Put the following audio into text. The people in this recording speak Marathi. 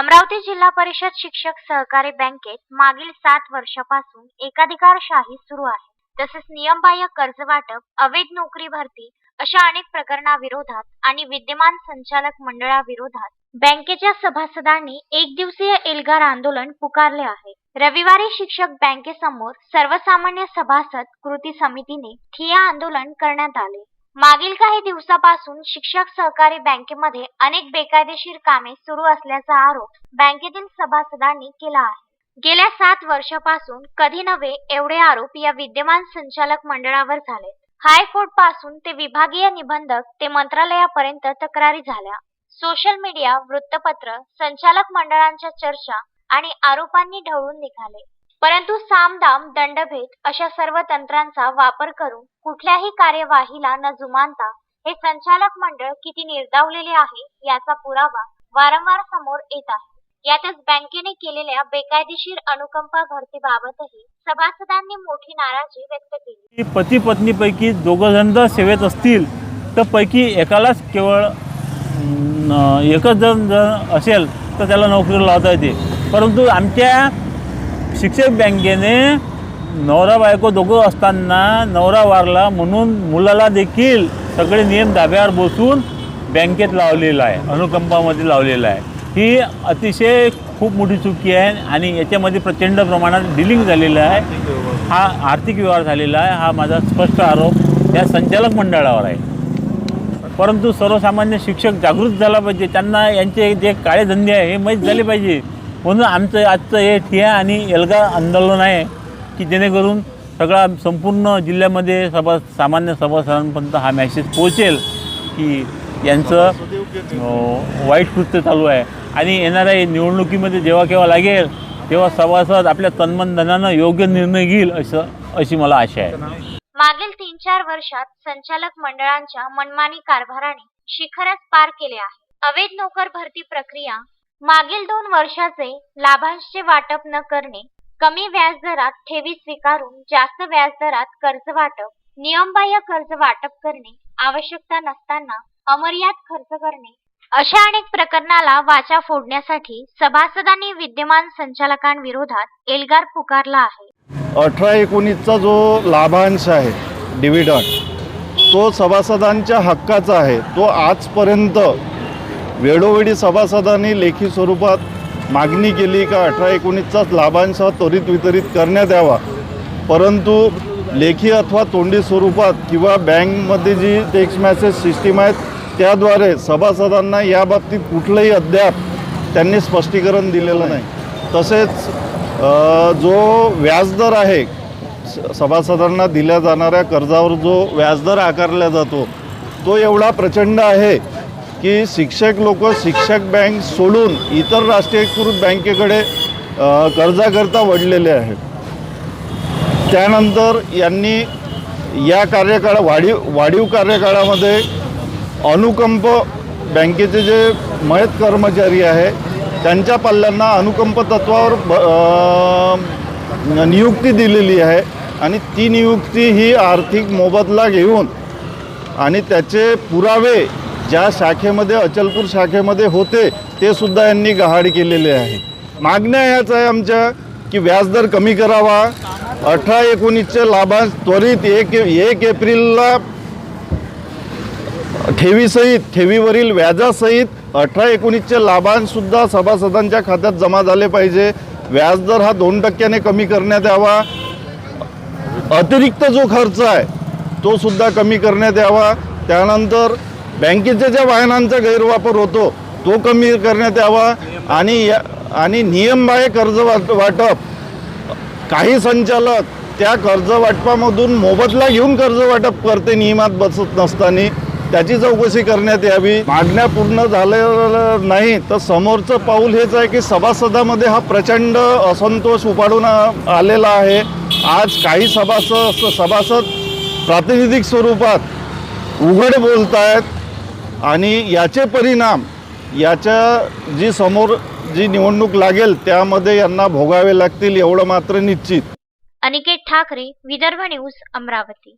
अमरावती जिल्हा परिषद शिक्षक सहकारी बँकेत मागील सात वर्षापासून एकाधिकारशाही सुरू आहे. तसेच नियमबाह्य कर्ज वाटप अवैध नोकरी भरती अशा अनेक प्रकरणाविरोधात आणि विद्यमान संचालक मंडळाविरोधात बँकेच्या सभासदांनी एक दिवसीय एल्गार आंदोलन पुकारले आहे. रविवारी शिक्षक बँकेसमोर सर्वसामान्य सभासद कृती समितीने ठिय्या आंदोलन करण्यात आले. मागील काही दिवसापासून शिक्षक सहकारी बँकेमध्ये अनेक बेकायदेशीर कामे सुरू असल्याचा आरोप बँकेतील सभासदांनी केला आहे. गेल्या सात वर्षापासून कधी नव्हे एवढे आरोप या विद्यमान संचालक मंडळावर झाले हायकोर्टपासून ते विभागीय निबंधक ते मंत्रालयापर्यंत तक्रारी झाल्या. सोशल मीडिया वृत्तपत्र संचालक मंडळांच्या चर्चा आणि आरोपांनी ढवळून निघाले. परंतु सामदाम दंडभेद अशा सर्व तंत्रांचा वापर करून कुठल्याही कार्यवाहीला न जुमानता हे संचालक मंडळ किती निर्दावलेले आहे याचा पुरावा वारंवार समोर येत आहे. यातच बँकेने केलेल्या बेकायदेशीर अनुकंपा भरतीबाबतही सभासदांनी मोठी नाराजी व्यक्त केली. की पती पत्नीपैकी दोघं जण जर सेवेत असतील तर पैकी एकालाच केवळ एकच जण जर असेल तर त्याला नोकरीला लावता येते. परंतु आमच्या शिक्षक बँकेने नवरा बायको दोघं असताना नवरा वारला म्हणून मुलाला देखील सगळे नियम धाब्यावर बसून बँकेत लावलेलं आहे अनुकंपामध्ये लावलेलं आहे. ही अतिशय खूप मोठी चुकी आहे आणि याच्यामध्ये प्रचंड प्रमाणात डिलिंग झालेलं आहे. हा आर्थिक व्यवहार झालेला आहे. हा माझा स्पष्ट आरोप या संचालक मंडळावर आहे. परंतु सर्वसामान्य शिक्षक जागृत झाला पाहिजे. त्यांना यांचे जे काळे धंदे आहे हे माहीत झाले पाहिजे. म्हणून आमचं आजचं हे ठिया आणि एल्गा आंदोलन आहे की जेणेकरून सगळा संपूर्ण जिल्ह्यामध्ये सभा सामान्य सभासदांपर्यंत हा मॅसेज पोहोचेल की यांचं वाईट कृत्य चालू आहे. आणि येणाऱ्या निवडणुकीमध्ये जेव्हा केव्हा लागेल तेव्हा सभासद आपल्या तन्मनधनानं योग्य निर्णय घेईल असं अशी मला आशा आहे. मागील तीन चार वर्षात संचालक मंडळांच्या मनमानी कारभाराने शिखरच पार केले आहे. अवैध नोकर भरती प्रक्रिया मागील दोन वर्षाचे लाभांशचे वाटप न करणे कमी व्याजदरात ठेवी स्वीकारून जास्त व्याजदरात कर्ज वाटप नियमबाह्य कर्ज वाटप करणे आवश्यकता नसताना अमर्याद खर्च करणे अशा अनेक प्रकरणाला वाचा फोडण्यासाठी सभासदांनी विद्यमान संचालकांविरोधात एल्गार पुकारला आहे. अठरा एकोणीसचा जो लाभांश आहे डिव्हिडंड तो सभासदांच्या हक्काचा आहे तो आजपर्यंत वेळोवेळी सभासदांनी लेखी स्वरूपात मागणी केली का अठरा एकोणीसचाच लाभांश त्वरित वितरित करण्यात यावा. परंतु लेखी अथवा तोंडी स्वरूपात किंवा बँकमध्ये जी टेक्स्ट मॅसेज सिस्टीम आहेत त्याद्वारे सभासदांना याबाबतीत कुठलंही अद्याप त्यांनी स्पष्टीकरण दिलेलं नाही. तसेच जो व्याजदर आहे स- सभासदांना दिल्या जाणाऱ्या कर्जावर जो व्याजदर आकारला जातो तो एवढा प्रचंड आहे की शिक्षक लोक शिक्षक बँक सोडून इतर राष्ट्रीयकृत बँकेकडे कर्जाकरता वडलेले आहेत. त्यानंतर यांनी या कार्यकाळ वाढीव वाढीव कार्यकाळामध्ये अनुकंप बँकेचे जे मयत कर्मचारी आहे त्यांच्या पल्ल्यांना अनुकंप तत्वावर ब नियुक्ती दिलेली आहे आणि ती नियुक्ती ही आर्थिक मोबदला घेऊन आणि त्याचे पुरावे ज्या शाखेमध्ये अचलपूर शाखेमध्ये होते ते सुद्धा यांनी गहाड केलेले आहे. मागण्या ह्याच आहे आमच्या की व्याजदर कमी करावा. अठरा एकोणीसचे लाभांश त्वरित एक एक एप्रिलला ठेवीसहित ठेवीवरील व्याजासहित अठरा एकोणीसचे लाभांशसुद्धा सभासदांच्या खात्यात जमा झाले पाहिजे. व्याजदर हा दोन टक्क्याने कमी करण्यात यावा. अतिरिक्त जो खर्च आहे तो सुद्धा कमी करण्यात यावा. त्यानंतर बँकेच्या ज्या वाहनांचा गैरवापर होतो तो कमी करण्यात यावा आणि या आणि नियमबाह्य कर्ज वाट वाटप काही संचालक त्या कर्ज वाटपामधून मोबदला घेऊन कर्ज वाटप करते नियमात बसत नसताना. त्याची चौकशी करण्यात यावी. मागण्या पूर्ण झालेलं नाही तर समोरचं पाऊल हेच आहे की सभासदामध्ये हा प्रचंड असंतोष उपाडून आलेला आहे. आज काही सभासद सभासद प्रातिनिधिक स्वरूपात उघड बोलत आहेत आणि याचे परिणाम याच्या जी समोर जी निवडणूक लागेल त्यामध्ये यांना भोगावे लागतील एवढं मात्र निश्चित. अनिकेत ठाकरे विदर्भ न्यूज अमरावती.